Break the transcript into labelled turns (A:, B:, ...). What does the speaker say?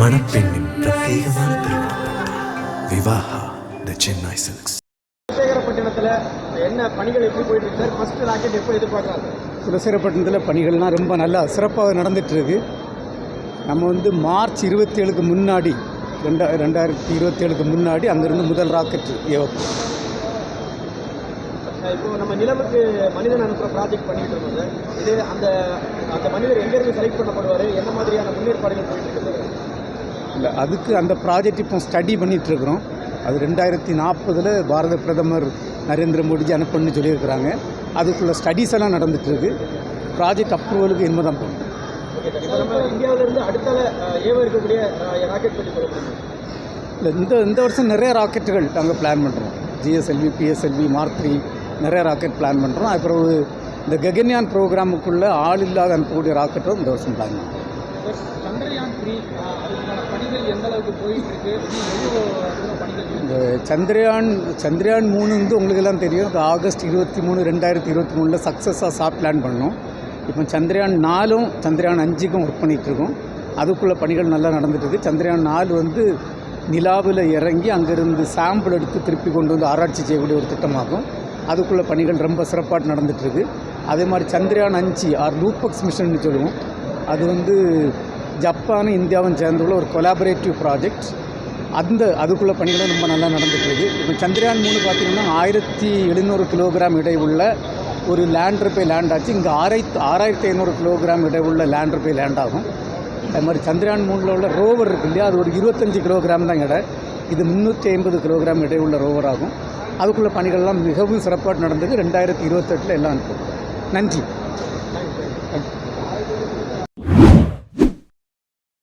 A: மணப்பெண்ணின் பிரத்யேகமான திருமணம் Vivaha the Chennai silks.
B: சேகரப்பட்டினத்தில் என்ன பணிகள் எப்படி போயிட்டு இருக்கு? சார் ஃபர்ஸ்ட் ராக்கெட் எப்போ எதிர்பார்க்கலாம்
C: குலசேரப்பட்டினத்தில் பணிகள்லாம் ரொம்ப நல்லா சிறப்பாக நடந்துகிட்ருக்கு நம்ம வந்து மார்ச் இருபத்தேழுக்கு முன்னாடி ரெண்டா ரெண்டாயிரத்தி இருபத்தேழுக்கு முன்னாடி அங்கேருந்து முதல் ராக்கெட் ஏவப்படும்.
B: இப்போ நம்ம நிலவுக்கு மனிதன் அனுப்புகிற ப்ராஜெக்ட் பண்ணிட்டு இருக்கோம் சார். இது அந்த அந்த மனிதர் எங்கேருந்து செலக்ட் பண்ணப்படுவார்? என்ன மாதிரியான முன்னேற்பாடுகள் போயிட்டு இருக்கு
C: இல்லை அதுக்கு அந்த ப்ராஜெக்ட் இப்போ ஸ்டடி பண்ணிகிட்ருக்குறோம் அது ரெண்டாயிரத்தி நாற்பதில் பாரத பிரதமர் நரேந்திர மோடிஜி அனுப்பணும்னு சொல்லியிருக்கிறாங்க. அதுக்குள்ள ஸ்டடீஸ் எல்லாம் நடந்துகிட்ருக்கு ப்ராஜெக்ட் அப்ரூவலுக்கு இனிமே தான் போகணும்.
B: இந்தியாவிலிருந்து அடுத்தால அஹ், ஏவ இருக்கக்கூடிய ராக்கெட்
C: இல்லை இந்த இந்த வருஷம் நிறைய ராக்கெட்டுகள் நாங்கள் பிளான் பண்ணுறோம் ஜிஎஸ்எல்வி பிஎஸ்எல்வி மார்க் த்ரீ நிறைய ராக்கெட் பிளான் பண்ணுறோம் அப்புறம் இந்த ககன்யான் ப்ரோக்ராமுக்குள்ளே ஆள் இல்லாத அனுப்பக்கூடிய ராக்கெட்டும் இந்த வருஷம் பிளான் பண்ணுறோம் இந்த சந்திரயான் சந்திரயான் மூணு வந்து உங்களுக்கு எல்லாம் தெரியும். அது ஆகஸ்ட் இருபத்தி மூணு ரெண்டாயிரத்தி இருபத்தி மூணில் சக்ஸஸாக சாஃப்ட் பிளான் பண்ணோம். இப்போ சந்திரயான் நாலும் சந்திரயான் அஞ்சுக்கும் ஒர்க் பண்ணிகிட்ருக்கோம் அதுக்குள்ள பணிகள் நல்லா நடந்துட்டு இருக்கு சந்திரயான் நாலு வந்து நிலாவில் இறங்கி அங்கேருந்து சாம்பிள் எடுத்து திருப்பி கொண்டு வந்து ஆராய்ச்சி செய்யக்கூடிய ஒரு திட்டமாகும். அதுக்குள்ளே பணிகள் ரொம்ப சிறப்பாக நடந்துகிட்ருக்கு அதே மாதிரி சந்திரயான் அஞ்சு ஆர் லூப்பக்ஸ் மிஷன் சொல்லுவோம். அது வந்து ஜப்பானும் இந்தியாவும் சேர்ந்துள்ள ஒரு கொலாபரேட்டிவ் ப்ராஜெக்ட் அந்த அதுக்குள்ள பணிகளும் ரொம்ப நல்லா நடந்துகிட்ருக்கு இப்போ சந்திரயான் மூணு பார்த்திங்கன்னா ஆயிரத்தி எழுநூறு கிலோகிராம் இடை உள்ள ஒரு லேண்டர் போய் லேண்ட் ஆச்சு. இங்கே ஆறாயிரத்து ஆறாயிரத்தி ஐநூறு கிலோகிராம் இடை உள்ள லேண்டர் போய் லேண்ட் ஆகும். அது மாதிரி சந்திரயான் மூணில் உள்ள ரோவர் இருக்கு இல்லையா? அது ஒரு இருபத்தஞ்சி கிலோகிராம் தான் இடை இது முந்நூற்றி ஐம்பது கிலோகிராம் இடை உள்ள ரோவர் ஆகும். அதுக்குள்ள பணிகள்லாம் மிகவும் சிறப்பாக நடந்தது. ரெண்டாயிரத்தி இருபத்தெட்டில் எல்லாம் நன்றி.